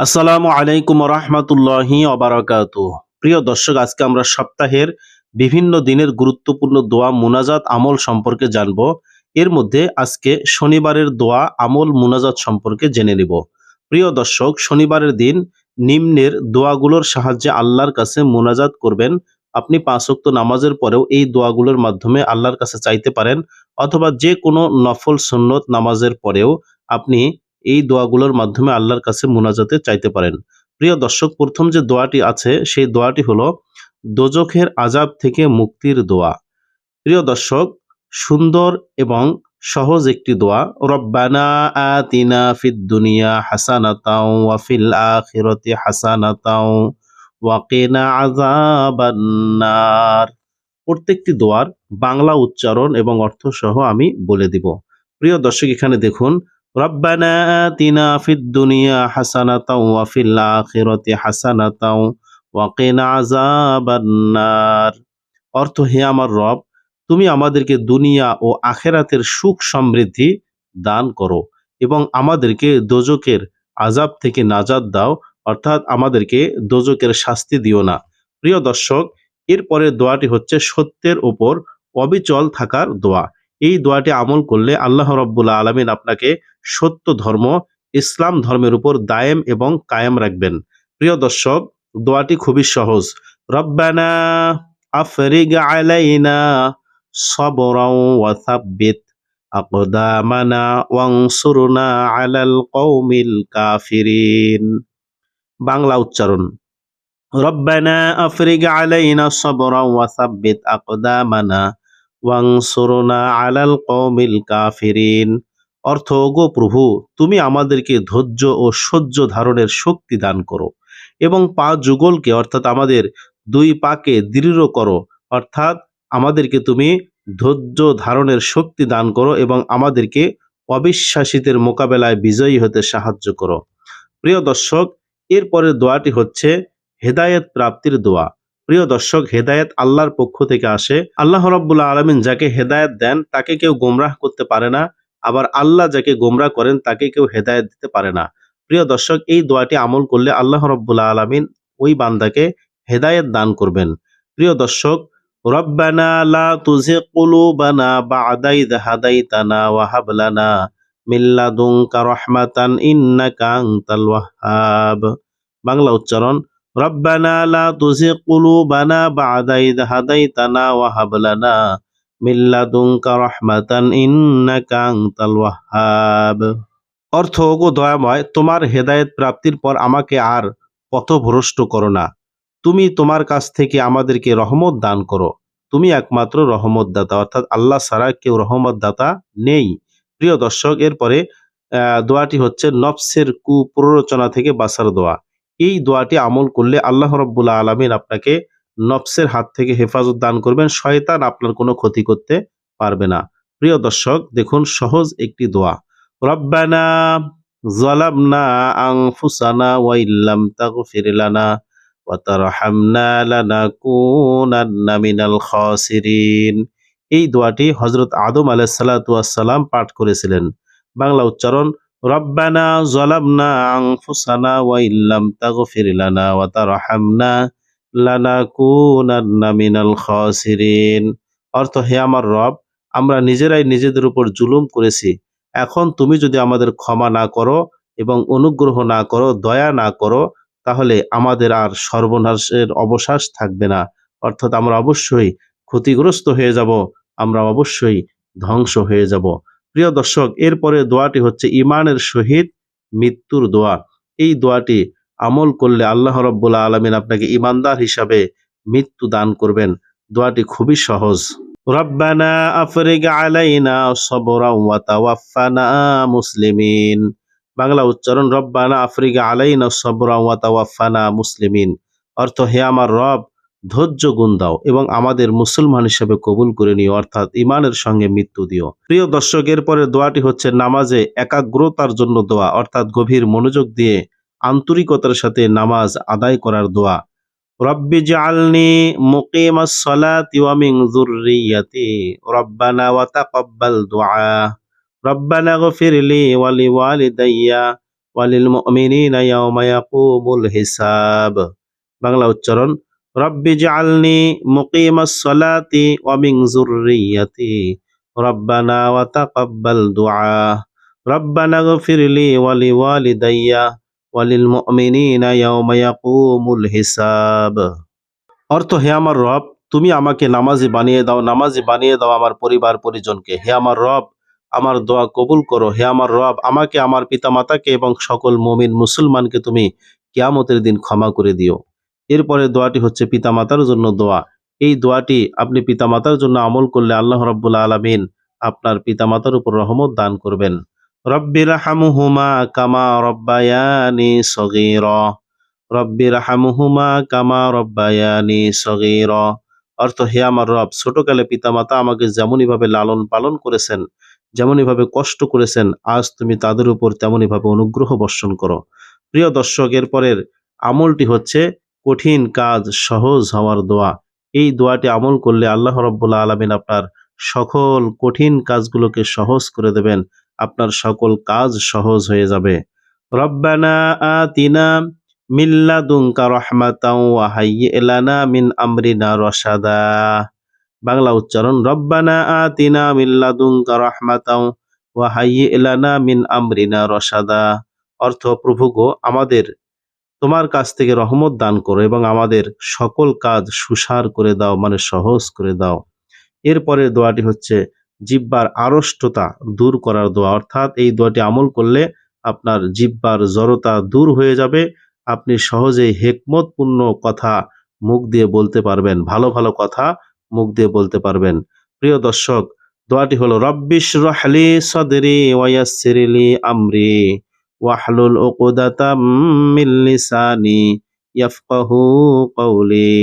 আসসালামু আলাইকুম রহমতুল্লাহি অবরাকাত প্রিয় দর্শক, আজকে আমরা সপ্তাহের বিভিন্ন দিনের গুরুত্বপূর্ণ দোয়া, মুনাজাত আমল সম্পর্কে জানব। এর মধ্যে আজকে শনিবারের দোয়া, আমল, মুনাজাত সম্পর্কে জেনে নেব। প্রিয় দর্শক, শনিবারের দিন নিম্নের দোয়াগুলোর সাহায্যে আল্লাহর কাছে মুনাজাত করবেন। আপনি পাঁচ ওয়াক্ত নামাজের পরেও এই দোয়াগুলোর মাধ্যমে আল্লাহর কাছে চাইতে পারেন, অথবা যে কোনো নফল সুন্নত নামাজের পরেও আপনি এই দোয়াগুলোর মাধ্যমে আল্লাহর কাছে মুনাজাতে চাইতে পারেন। প্রিয় দর্শক, প্রথম যে দোয়াটি আছে, সেই দোয়াটি হলো, দোজখের আজাব থেকে মুক্তির দোয়া। প্রিয় দর্শক, সুন্দর এবং সহজ একটি দোয়া, রব্বানা আতিনা ফিদ দুনিয়া হাসানাতাও ওয়া ফিল আখিরাতি হাসানাতাও ওয়া কিনা আযাবান্নার প্রত্যেকটি দোয়ার বাংলা উচ্চারণ এবং অর্থ সহ আমি বলে দিব। প্রিয় দর্শক, এখানে দেখুন ربنا آتنا في الدنيا حسنة وفي الآخرة حسنة وقنا عذاب النار অর্থ হে আমার রব তুমি আমাদেরকে দুনিয়া ও আখেরাতের সুখ সমৃদ্ধি দান করো এবং আমাদেরকে দোজকের আজাব থেকে নাজাদ দাও অর্থাৎ আমাদেরকে দোজকের শাস্তি দিও না প্রিয় দর্শক এরপরে দোয়াটি হচ্ছে সত্যের উপর অবিচল থাকার দোয়া এই দোয়াটি আমল করলে আল্লাহ রব্বুল্লা আলমিন আপনাকে সত্য ধর্ম, ইসলাম ধর্মের উপর দায়েম এবং কায়েম রাখবেন। প্রিয় দর্শক, দোয়াটি খুবই সহজ। রব্বানা আফরিগ আলাইনা সবরাও ওয়া সাব্বিত, আকদামানা ওয়ানসুরনা আলাল কওমিল কাফিরিন। বাংলা উচ্চারণ, রব্বানা আফরিগ আলাইনা সবরাও ওয়া সাব্বিত, আকদামানা ওয়াংসুরনা আলাল কওমিল কাফিরিন। অর্থ, গো প্রভু, তুমি আমাদেরকে ধৈর্য ও সহ্য ধারণের শক্তি দান করো এবং পা যুগলকে, অর্থাৎ আমাদের দুই পাকে দৃঢ় করো। অর্থাৎ আমাদেরকে তুমি ধৈর্য ধারণের শক্তি দান করো এবং আমাদেরকে অবিশ্বাসীদের মোকাবেলায় বিজয়ী হতে সাহায্য করো। প্রিয় দর্শক, এরপরের দোয়াটি হচ্ছে হেদায়েত প্রাপ্তির দোয়া। প্রিয় দর্শক, হেদায়েত আল্লাহর পক্ষ থেকে আসে। আল্লাহ রব্বুল্লাহ আলমিন যাকে হেদায়েত দেন, তাকে কেউ গোমরাহ করতে পারে না। আবার আল্লাহ যাকে গোমরা করেন তাকে কেউ হেদায়েত দিতে পারে না। প্রিয় দর্শক, এই দোয়াটি আমল করলে আল্লাহ রব্বুল্লাহ আলমিন ওই বান্দাকে হেদায়েত দান করবেন। প্রিয় দর্শক আনতাল ওয়াহ্হাব। বাংলা উচ্চারণ, রব্বানা লা তুজিগ কুলুবানা বা'দা ইয হাদাইতানা ওয়া হাব লানা অর্থ গো দয়াময়, তোমার হেদায়েত প্রাপ্তির পর আমাকে আর পথভ্রষ্ট করো না। তুমি তোমার কাছ থেকে আমাদেরকে রহমত দান করো। তুমি একমাত্র রহমত দাতা অর্থাৎ আল্লাহ ছাড়া কেউ রহমত দাতা নেই। প্রিয় দর্শক, এরপরে দোয়াটি হচ্ছে নফসের কুপ্ররোচনা থেকে বাঁচার দোয়া। এই দোয়াটি আমল করলে আল্লাহ রব্বুল্লাহ আলমিন আপনাকে নফসের হাত থেকে হেফাজত দান করবেন, শয়তান আপনার কোনো ক্ষতি করতে পারবে না। প্রিয় দর্শক, দেখুন সহজ একটি দোয়া। রব্বানা জালামনা আনফুসানা ওয়া ইল্লাম তাগফির লানা ওয়া তারহামনা লানাকুনান্না মিনাল খাসিরিন। এই দোয়াটি হযরত আদম সালাম পাঠ করেছিলেন। বাংলা উচ্চারণ, রব্বানা জালামনা আনফুসানা ওয়া ইল্লাম তাগফির লানা ওয়া তারহামনা লানাকুনান্না মিনাল খাসিরিন। অর্থ, হে আমার রব, আমরা নিজেরাই নিজেদের উপর জুলুম করেছি। এখন তুমি যদি আমাদের ক্ষমা না করো এবং অনুগ্রহ না করো, দয়া না করো, তাহলে আমাদের আর সর্বনাশের অবকাশ থাকবে না। অর্থাৎ আমরা অবশ্যই ক্ষতিগ্রস্ত হয়ে যাব, আমরা অবশ্যই ধ্বংস হয়ে যাব। প্রিয় দর্শক, এরপরে দোয়াটি হচ্ছে ইমানের সহিত মৃত্যুর দোয়া। এই দোয়াটি আমল করলে আল্লাহ রব্বুল্লাহ আলমিন আপনাকে ইমানদার হিসাবে মৃত্যু দান করবেন। দোয়াটি খুবই সহজ। রব্বানা আফরিগ আলাইনা সবরা ওয়া তাওয়াফানা মুসলিমিন। বাংলা উচ্চারণ, রব্বানা আফরিগ আলাইনা সবরা ওয়া তাওয়াফানা মুসলিমিন। অর্থ, হে আমার রব, ধৈর্য গুণ দাও এবং আমাদের মুসলমান হিসেবে কবুল করে নিও, অর্থাৎ ইমানের সঙ্গে মৃত্যু দিও। প্রিয় দর্শক, এরপরে দোয়াটি হচ্ছে নামাজে একাগ্রতার জন্য দোয়া, অর্থাৎ গভীর মনোযোগ দিয়ে আন্তরিকতার সাথে নামাজ আদায় করার দোয়া। রব্বি জালনি মুকিমাস সালাতি ওয়া মিন যুররিয়াতি। রব্বানা ওয়া তাকাব্বাল দুআ। রব্বানা গফিরলি ওয়া লিওয়ালিদাইয়া ওয়া লিল মুমিনিনা ইয়াওমা ইয়াকুমুল হিসাব। বাংলা উচ্চারণ, রব্বি জালনি মুকিমাস সালাতি ওয়া মিন যুররিয়াতি। রব্বানা ওয়া তাকাব্বাল দুআ। রব্বানা গফিরলি ওয়া লিওয়ালিদাইয়া হিসাব। অর্থ, হে আমার রব, তুমি আমাকে নামাজি বানিয়ে দাও, নামাজি বানিয়ে দাও আমার পরিবার পরিজনকে। হে আমার রব, আমার দোয়া কবুল করো। হে আমার রব, আমাকে, আমার পিতামাতাকে এবং সকল মমিন মুসলমানকে তুমি কিয়ামতের দিন ক্ষমা করে দিও। এরপরে দোয়াটি হচ্ছে পিতামাতার জন্য দোয়া। এই দোয়াটি আপনি পিতামাতার জন্য আমল করলে আল্লাহ রব্বুল আলমিন আপনার পিতামাতার উপর রহমত দান করবেন। রব্বির হামুহুমা কামা রব্বায়ানি সগীর। রব্বির হামুহুমা কামা রব্বায়ানি সগীর। অর্থ, হে আমার রব, ছোটকালে পিতামাতা আমাকে যেমনই ভাবে লালন পালন করেছেন যেমনই ভাবে কষ্ট করেছেন, আজ তুমি তাদের উপর তেমনই ভাবে অনুগ্রহ বর্ষণ করো। প্রিয় দর্শক এর পরের আমলটি হচ্ছে কঠিন কাজ, সহজ হওয়ার দোয়া। এই দোয়াটি আমল করলে আল্লাহ রব্বুল্লাহ আলমিন আপনার সকল কঠিন কাজগুলোকে সহজ করে দেবেন। আপনার সকল কাজ সহজ হয়ে যাবে। রব্বানা আতিনা মিল্লাদুনকা রহমাতাও ওয়া হাইয়্যি লানা মিন আমরিনা রশাদা। বাংলা উচ্চারণ, রব্বানা আতিনা মিল্লাদুনকা রহমাতাও ওয়া হাইয়্যি লানা মিন আমরিনা রশাদা। অর্থ, প্রভু গো, আমাদের, তোমার কাছ থেকে রহমত দান করো এবং আমাদের সকল কাজ সুসার করে দাও মানে সহজ করে দাও। এরপরে দোয়াটি হচ্ছে জিব্বার আড়ষ্টতা দূর করার দোয়া। অর্থাৎ এই দোয়াটি আমল করলে আপনার জিব্বার জড়তা দূর হয়ে যাবে। আপনি সহজেই হেকমতপূর্ণ কথা মুখ দিয়ে বলতে পারবেন, ভালো ভালো কথা মুখ দিয়ে বলতে পারবেন। প্রিয় দর্শক, দোয়াটি হলো রব্বিশ রহলি সদরি ওয়াসিরিলি আমরি ওয়াহলুল উকদাতাম মিন লিসানি ইয়াফকাহু কওলি।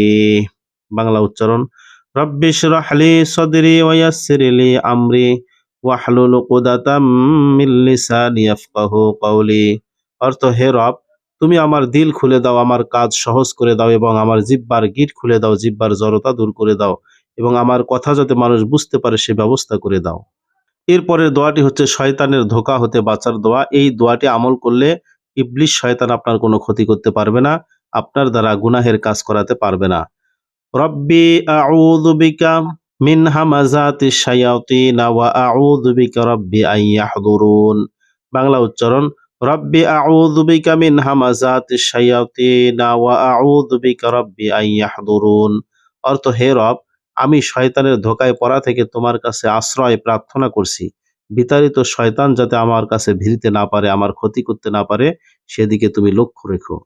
বাংলা উচ্চারণ রব্বিশ অর্থ, হে রব, তুমি আমার দিল খুলে দাও, আমার কাজ সহজ করে দাও এবং আমার জিব্বার গিট খুলে দাও, জিব্বার জড়তা দূর করে দাও এবং আমার কথা যাতে মানুষ বুঝতে পারে সে ব্যবস্থা করে দাও। এরপরের দোয়াটি হচ্ছে, শয়তানের ধোকা হতে বাঁচার দোয়া। এই দোয়াটি আমল করলে ইবলিশ শয়তান আপনার কোনো ক্ষতি করতে পারবে না, আপনার দ্বারা গুনাহের কাজ করাতে পারবে না। রব্বি আউযু বিকা মিন হামাজাতি শায়াতিন ওয়া আউযু বিকা রব্বি আন ইয়াহদুরুন। বাংলা উচ্চারণ, রব্বি আউযু বিকা মিন হামাজাতি শায়াতিন ওয়া আউযু বিকা রব্বি আন ইয়াহদুরুন। অর্থ, হে রব, আমি শয়তানের ধোকায় পড়া থেকে তোমার কাছে আশ্রয় প্রার্থনা করছি। বিতাড়িত শয়তান যাতে আমার কাছে ভিড়তে না পারে, আমার ক্ষতি করতে না পারে, সেদিকে তুমি লক্ষ্য রেখো।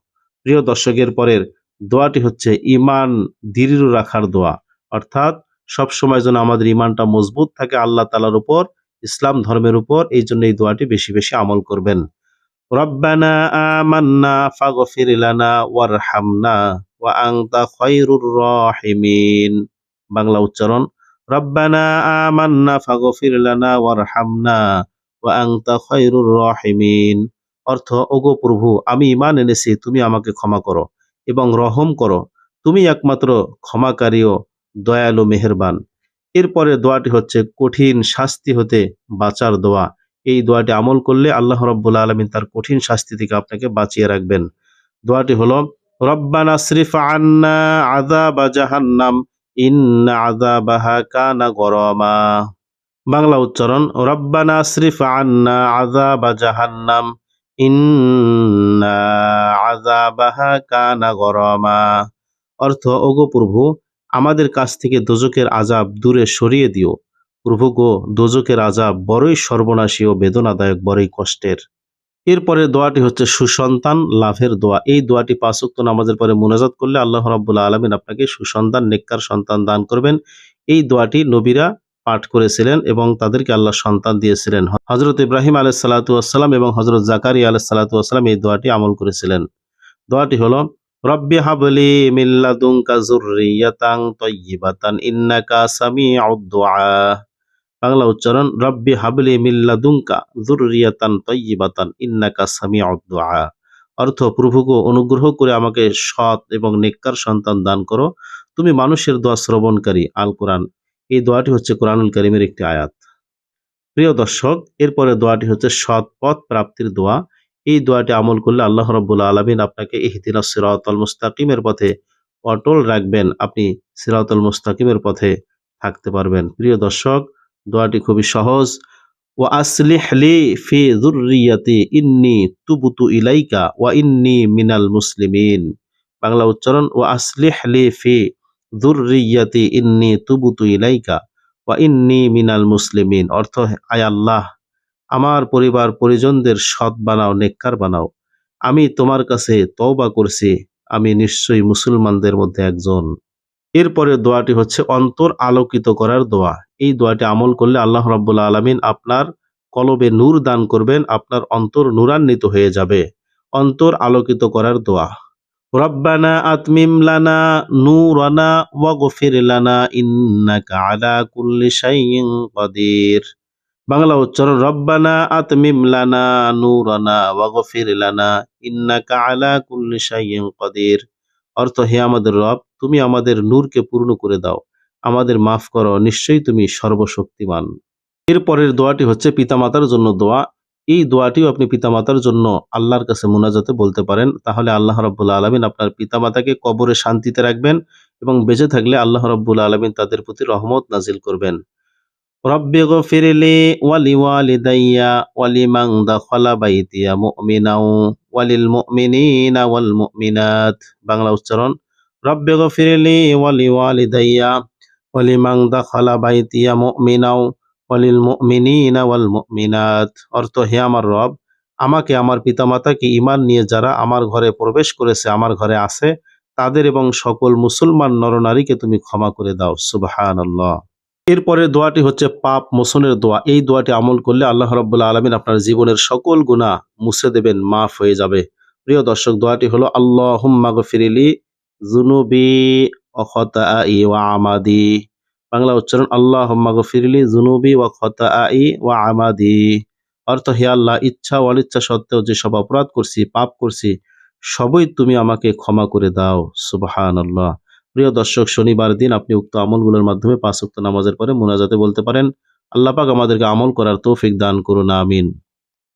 প্রিয় দর্শকের পরের দোয়াটি হচ্ছে ইমান দৃঢ় রাখার দোয়া। অর্থাৎ সব সময় যেন আমাদের ইমানটা মজবুত থাকে আল্লাহ তালার উপর, ইসলাম ধর্মের উপর, এই জন্য এই দোয়াটি বেশি বেশি আমল করবেন। রব্বানা ওয়া খায়রুর বাংলা উচ্চারণ, রব্বানা খায়রুর অর্থ, ওগো প্রভু, আমি ইমান এনেছি, তুমি আমাকে ক্ষমা করো। এবং রহম করো। তুমি একমাত্র ক্ষমাকারী ও দয়ালু মেহেরবান। এরপরে দোয়াটি হচ্ছে, কঠিন শাস্তি হতে বাঁচার দোয়া। এই দোয়াটি আমল করলে আল্লাহ রব্বুল আলমিন তার কঠিন শাস্তি থেকে আপনাকে বাঁচিয়ে রাখবেন। দোয়াটি হলো, রব্বানা শ্রীফ আন্না আযাবা জাহান্নাম, ইন্না আযাবাহা কানা গরমা। বাংলা উচ্চারণ, রব্বানা শ্রীফ আন্না আযাবা জাহান্নাম কানা অর্থ, ওগো প্রভু, আমাদের কাছ থেকে দোজকের আজাব দূরে সরিয়ে দিও। প্রভু গো দোজকের আজাব বড়ই সর্বনাশী ও বেদনাদায়ক, বড়ই কষ্টের। এরপরে দোয়াটি হচ্ছে সুসন্তান লাভের দোয়া। এই দোয়াটি পাঁচক্ত নামাজের পরে মোনাজাত করলে আল্লাহ রাব্বুল আলমিন আপনাকে সুসন্তান, নেককার সন্তান দান করবেন। এই দোয়াটি নবীরা পাঠ করেছিলেন এবং তাদেরকে আল্লাহ সন্তান দিয়েছিলেন। হজরত ইব্রাহিম আলাহ সালাতাম এবং হজরত জাকারি আলাহ সালাতাম এই দোয়াটি আমল করেছিলেন। দোয়াটি হলো, রব্বি হাবলি বাংলা উচ্চারণ, রব্বি হাবলি মিল্লাদুনকা যুররিয়াতান তাইয়্যিবাতান ইন্নাকা সামিউদ দুআ অর্থ, প্রভুকে অনুগ্রহ করে আমাকে সৎ এবং নেককার সন্তান দান করো। তুমি মানুষের দোয়া শ্রবণকারী আল কোরআন এই দোয়াটি হচ্ছে কোরআনুল করিমের একটি আয়াত। প্রিয় দর্শক, এরপরে দোয়াটি হচ্ছে সৎ পথ প্রাপ্তির দোয়া। এই দোয়াটি আমল করলে আল্লাহ রব্বুল আলমিন আপনাকে ইহদিনা সিরাতল মুস্তাকিমের পথে অটল রাখবেন। আপনি সিরাতল মুস্তাকিমের পথে থাকতে পারবেন। প্রিয় দর্শক, দোয়াটি খুবই সহজ। ও আসলিহ লি ফি যুররিয়াতি ইন্নি তুবুতু ইলাইকা ওয়া ইন্নি মিনাল মুসলিমিন। বাংলা উচ্চারণ ও আসলিহ লি ফি যুররিয়াতি ইন্নি তুবুতু ইলাইকা ওয়া ইন্নি মিনাল মুসলিমিন অর্থ আয় আল্লাহ, আমার পরিবার পরিজনদের সৎ বানাও, নেককার বানাও। আমি তোমার কাছে তওবা করছি, আমি নিশ্চয়ই মুসলমানদের মধ্যে একজন। এরপরে দোয়াটি হচ্ছে অন্তর আলোকিত করার দোয়া। এই দোয়াটি আমল করলে আল্লাহ রাব্বুল আলামিন আপনার কলবে নূর দান করবেন, আপনার অন্তর নূরান্বিত হয়ে যাবে। অন্তর আলোকিত করার দোয়া। রব্বানা আতমিম লানা নূরানা ওয়াগফির লানা ইন্নাকা আলা কুল্লি শাইইন কাদির। বাংলা উচ্চারণ, রব্বানা আতমিম লানা নূরানা ওয়াগফির লানা ইন্নাকা আলা কুল্লি শাইইন কাদির। অর্থ, হে আমাদের রব, তুমি আমাদের নূরকে পূর্ণ করে দাও। আমাদের মাফ করো, নিশ্চয়ই তুমি সর্বশক্তিমান। এরপরের দোয়াটি হচ্ছে পিতামাতার জন্য দোয়া। এই দোয়াটিও আপনি পিতামাতার জন্য আল্লাহর কাছে মোনাজাতে বলতে পারেন। তাহলে আল্লাহ রব্বুল আলমিন আপনার পিতামাতাকে কবরে শান্তিতে রাখবেন এবং বেঁচে থাকলে আল্লাহ রব্বুল আলমিন তাদের প্রতি রহমত নাজিল করবেন। রব্বে ওয়ালি ওয়ালিদাইয়া ওয়ালিমান দাখালা বাইতিয়া মুমিনাও ওয়ালিল ওয়াল বাংলা উচ্চারণ ওয়ালি দাখালা বাইতিয়া ওয়ালিল মুমিনিনা ওয়াল অর্থ, হে আমার রব, আমাকে আমার পিতামাতাকে ঈমান নিয়ে যারা আমার ঘরে প্রবেশ করেছে, আমার ঘরে আছে, তাদের এবং সকল মুসলমান নরনারীকে তুমি ক্ষমা করে দাও। সুবহানাল্লাহ। এরপরে দোয়াটি হচ্ছে পাপ মোসনের দোয়া। এই দোয়াটি আমল করলে আল্লাহ রাব্বুল আলমিন আপনার জীবনের সকল গুণা মুছে দেবেন, মাফ হয়ে যাবে। প্রিয় দর্শক, দোয়াটি হলো আল্লাহ গফিরিলি জুনুবি অখতাই ওয়া আমাদি। বাংলা উচ্চারণ আল্লাহ গফিরিলি জুনুবি ওয়া খতাই ওয়া আমাদি। অর্থ, হে আল্লাহ, ইচ্ছা অনিচ্ছা সত্ত্বেও যেসব অপরাধ করছি, পাপ করছি, সবই তুমি আমাকে ক্ষমা করে দাও। সুবহান আল্লাহ প্রিয় দর্শক, শনিবার দিন আপনি উক্ত আমলগুলোর মাধ্যমে পাঁচ উক্ত নামাজের পরে মোনাজাতে বলতে পারেন, আল্লাহ পাক আমাদেরকে আমল করার তৌফিক দান করুন, আমিন।